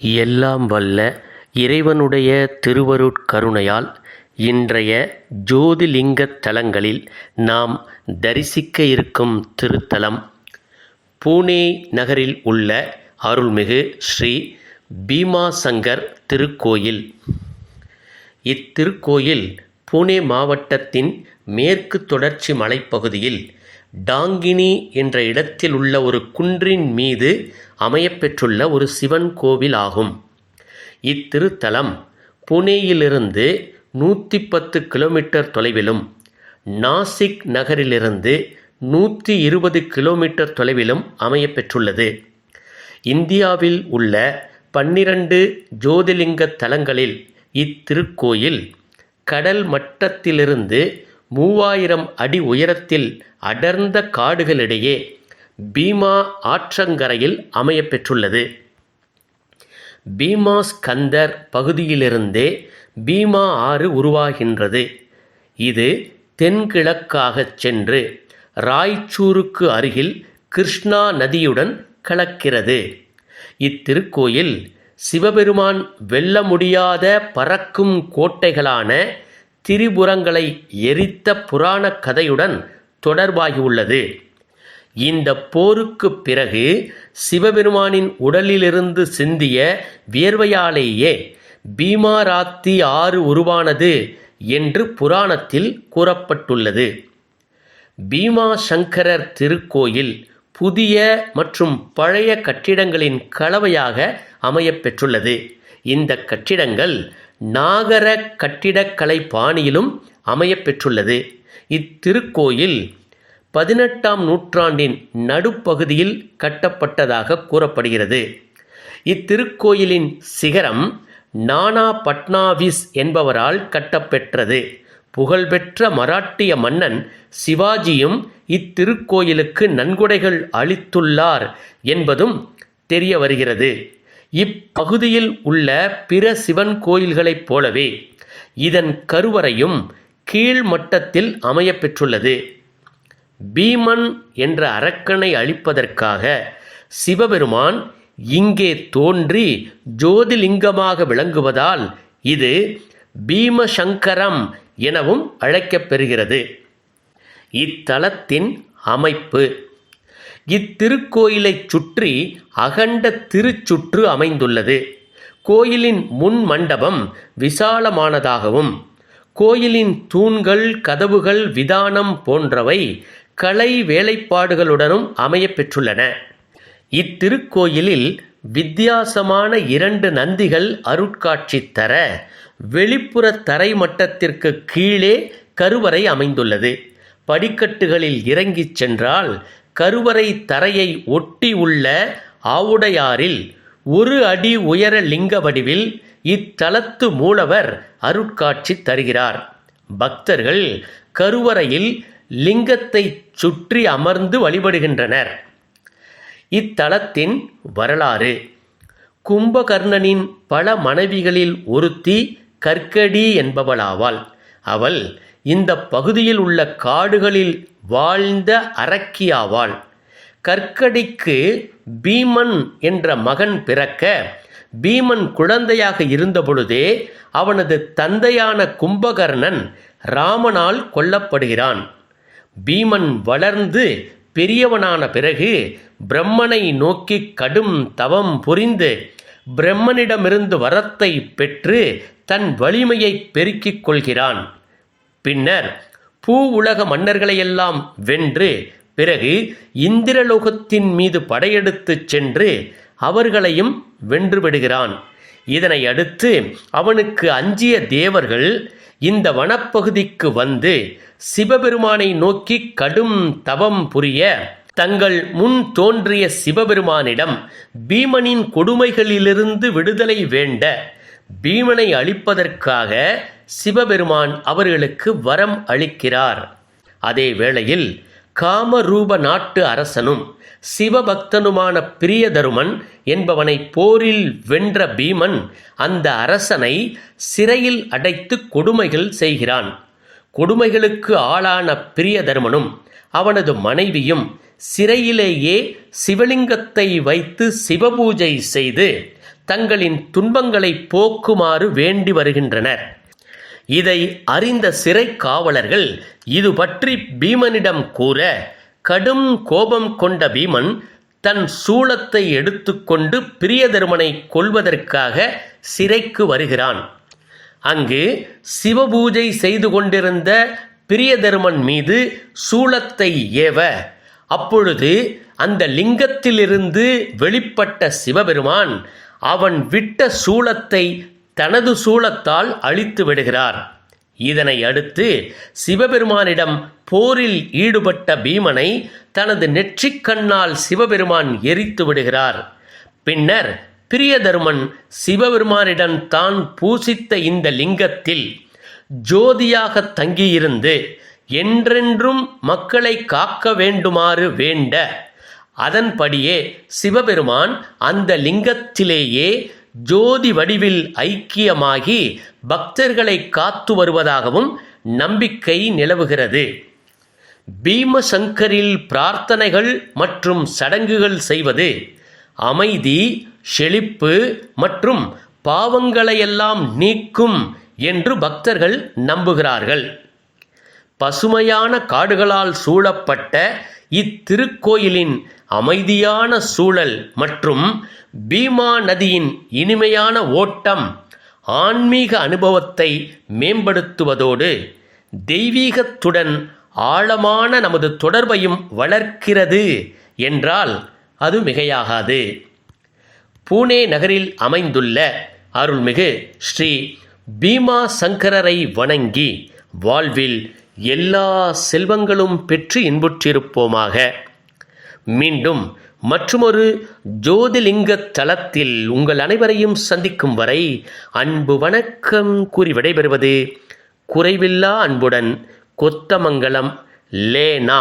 எல்லாம் வல்ல இறைவனுடைய திருவருட்கருணையால் இன்றைய ஜோதிலிங்கத் தலங்களில் நாம் தரிசிக்க இருக்கும் திருத்தலம் பூனே நகரில் உள்ள அருள்மிகு ஸ்ரீ பீமாசங்கர் திருக்கோயில். இத்திருக்கோயில் பூனே மாவட்டத்தின் மேற்கு தொடர்ச்சி மலைப்பகுதியில் டாங்கினி என்ற இடத்தில் உள்ள ஒரு குன்றின் மீது அமையப்பெற்றுள்ள ஒரு சிவன் கோவில் ஆகும். இத்திருத்தலம் புனேயிலிருந்து நூற்றி பத்து கிலோமீட்டர் தொலைவிலும் நாசிக் நகரிலிருந்து நூற்றி இருபது கிலோமீட்டர் தொலைவிலும் அமையப்பெற்றுள்ளது. இந்தியாவில் உள்ள பன்னிரண்டு ஜோதிலிங்க தலங்களில் இத்திருக்கோயில் கடல் மட்டத்திலிருந்து மூவாயிரம் அடி உயரத்தில் அடர்ந்த காடுகளிடையே பீமா ஆற்றங்கரையில் அமையப்பெற்றுள்ளது பீமா ஸ்கந்தர் பகுதியிலிருந்தே பீமா ஆறு உருவாகின்றது. இது தென்கிழக்காகச் சென்று ராய்ச்சூருக்கு அருகில் கிருஷ்ணா நதியுடன் கலக்கிறது. இத்திருக்கோயில் சிவபெருமான் வெல்ல முடியாத பறக்கும் கோட்டைகளான திரிபுரங்களை எரித்த புராணக் கதையுடன் தொடர்பாகியுள்ளது. இந்த போருக்குப் பிறகு சிவபெருமானின் உடலிலிருந்து சிந்திய வியர்வையாலேயே பீமாராத்தி ஆறு உருவானது என்று புராணத்தில் கூறப்பட்டுள்ளது. பீமா சங்கரர் திருக்கோயில் புதிய மற்றும் பழைய கட்டிடங்களின் கலவையாக அமையப்பெற்றுள்ளது இந்த கட்டிடங்கள் நாகர கட்டிடக்கலை பாணியிலும் அமையப்பெற்றுள்ளது இத்திருக்கோயில் பதினெட்டாம் நூற்றாண்டின் நடுப்பகுதியில் கட்டப்பட்டதாக கூறப்படுகிறது. இத்திருக்கோயிலின் சிகரம் நானா பட்னாவிஸ் என்பவரால் கட்டப்பெற்றது. புகழ்பெற்ற மராட்டிய மன்னன் சிவாஜியும் இத்திருக்கோயிலுக்கு நன்கொடைகள் அளித்துள்ளார் என்பதும் தெரிய வருகிறது. இப்பகுதியில் உள்ள பிற சிவன் கோயில்களைப் போலவே இதன் கருவறையும் கீழ் மட்டத்தில் அமையப்பெற்றுள்ளது பீமன் என்ற அரக்கனை அழிப்பதற்காக சிவபெருமான் இங்கே தோன்றி ஜோதிலிங்கமாக விளங்குவதால் இது பீமசங்கரம் எனவும் அழைக்கப்பெறுகிறது இத்தலத்தின் அமைப்பு. இத்திருக்கோயிலைச் சுற்றி அகண்ட திருச்சுற்று அமைந்துள்ளது. கோயிலின் முன் மண்டபம் விசாலமானதாகவும் கோயிலின் தூண்கள் கதவுகள் விதானம் போன்றவை கலை வேலைப்பாடுகளுடனும் அமையப்பெற்றுள்ளன இத்திருக்கோயிலில் வித்தியாசமான இரண்டு நந்திகள் அருட்காட்சி தர வெளிப்புற தரை மட்டத்திற்கு கீழே கருவறை அமைந்துள்ளது. படிக்கட்டுகளில் இறங்கிச் சென்றால் கருவறை தரையை ஒட்டி உள்ள ஆவுடையாரில் ஒரு அடி உயர லிங்க வடிவில் இத்தலத்து மூலவர் அருட்காட்சி தருகிறார். பக்தர்கள் கருவறையில் லிங்கத்தை சுற்றி அமர்ந்து வழிபடுகின்றனர். இத்தலத்தின் வரலாறு. கும்பகர்ணனின் பல மனைவிகளில் ஒருத்தி கற்கடி என்பவளாவாள். அவள் இந்த பகுதியில் உள்ள காடுகளில் வாழ்ந்த அரக்கியாவாள். கற்கடிக்கு பீமன் என்ற மகன் பிறக்க பீமன் குழந்தையாக இருந்தபொழுதே அவனது தந்தையான கும்பகர்ணன் ராமனால் கொல்லப்படுகிறான். பீமன் வளர்ந்து பெரியவனான பிறகு பிரம்மனை நோக்கி கடும் தவம் புரிந்து பிரம்மனிடமிருந்து வரத்தை பெற்று தன் வலிமையை பெருக்கிக் கொள்கிறான். பின்னர் பூ உலக மன்னர்களையெல்லாம் வென்று பிறகு இந்திரலோகத்தின் மீது படையெடுத்துச் சென்று அவர்களையும் வென்றுவிடுகிறான் இதனை அடுத்து அவனுக்கு அஞ்சிய தேவர்கள் இந்த வனப்பகுதிக்கு வந்து சிவபெருமானை நோக்கி கடும் தவம் புரிய தங்கள் முன் தோன்றிய சிவபெருமானிடம் பீமனின் கொடுமைகளிலிருந்து விடுதலை வேண்ட பீமனை அழிப்பதற்காக சிவபெருமான் அவர்களுக்கு வரம் அளிக்கிறார். அதே வேளையில் காமரூப நாட்டு அரசனும் சிவபக்தனுமான பிரியதருமன் என்பவனை போரில் வென்ற பீமன் அந்த அரசனை சிறையில் அடைத்து கொடுமைகள் செய்கிறான். கொடுமைகளுக்கு ஆளான பிரியதருமனும் அவனது மனைவியும் சிறையிலேயே சிவலிங்கத்தை வைத்து சிவபூஜை செய்து தங்களின் துன்பங்களை போக்குமாறு வேண்டி வருகின்றனர். இதை அறிந்த சிறை காவலர்கள் இது பற்றி பீமனிடம் கூற கடும் கோபம் கொண்ட பீமன் தன் சூளத்தை எடுத்துக்கொண்டு பிரியதருமனை கொல்வதற்காக சிறைக்கு வருகிறான். அங்கு சிவபூஜை செய்து கொண்டிருந்த பிரியதருமன் மீது சூளத்தை ஏவ அப்பொழுது அந்த லிங்கத்திலிருந்து வெளிப்பட்ட சிவபெருமான் அவன் விட்ட சூளத்தை தனது சூளத்தால் அழித்து விடுகிறார். இதனை அடுத்து சிவபெருமானிடம் போரில் ஈடுபட்ட பீமனை தனது நெற்றிக் கண்ணால் சிவபெருமான் எரித்து விடுகிறார். பின்னர் பிரியதருமன் சிவபெருமானிடம் தான் பூசித்த இந்த லிங்கத்தில் ஜோதியாக தங்கியிருந்து என்றென்றும் மக்களை காக்க வேண்டுமாறு வேண்ட அதன்படியே சிவபெருமான் அந்த லிங்கத்திலேயே ஜோதி வடிவில் ஐக்கியமாகி பக்தர்களை காத்து வருவதாகவும் நம்பிக்கை நிலவுகிறது. பீமசங்கரில் பிரார்த்தனைகள் மற்றும் சடங்குகள் செய்வது அமைதி செழிப்பு மற்றும் பாவங்களையெல்லாம் நீக்கும் என்று பக்தர்கள் நம்புகிறார்கள். பசுமையான காடுகளால் சூழப்பட்ட இத்திருக்கோயிலின் அமைதியான சூழல் மற்றும் பீமா நதியின் இனிமையான ஓட்டம் ஆன்மீக அனுபவத்தை மேம்படுத்துவதோடு தெய்வீகத்துடன் ஆழமான நமது தொடர்பையும் வளர்க்கிறது என்றால் அது மிகையாகாது. பூனே நகரில் அமைந்துள்ள அருள்மிகு ஸ்ரீ பீமா சங்கரரை வணங்கி வாழ்வில் எல்லா செல்வங்களும் பெற்று இன்புற்றிருப்போமாக. மீண்டும் மற்றுமொரு ஜோதிலிங்க தலத்தில் உங்கள் அனைவரையும் சந்திக்கும் வரை அன்பு வணக்கம் கூறி விடைபெறுவது குறைவில்லா அன்புடன் கொத்தமங்கலம் லேனா.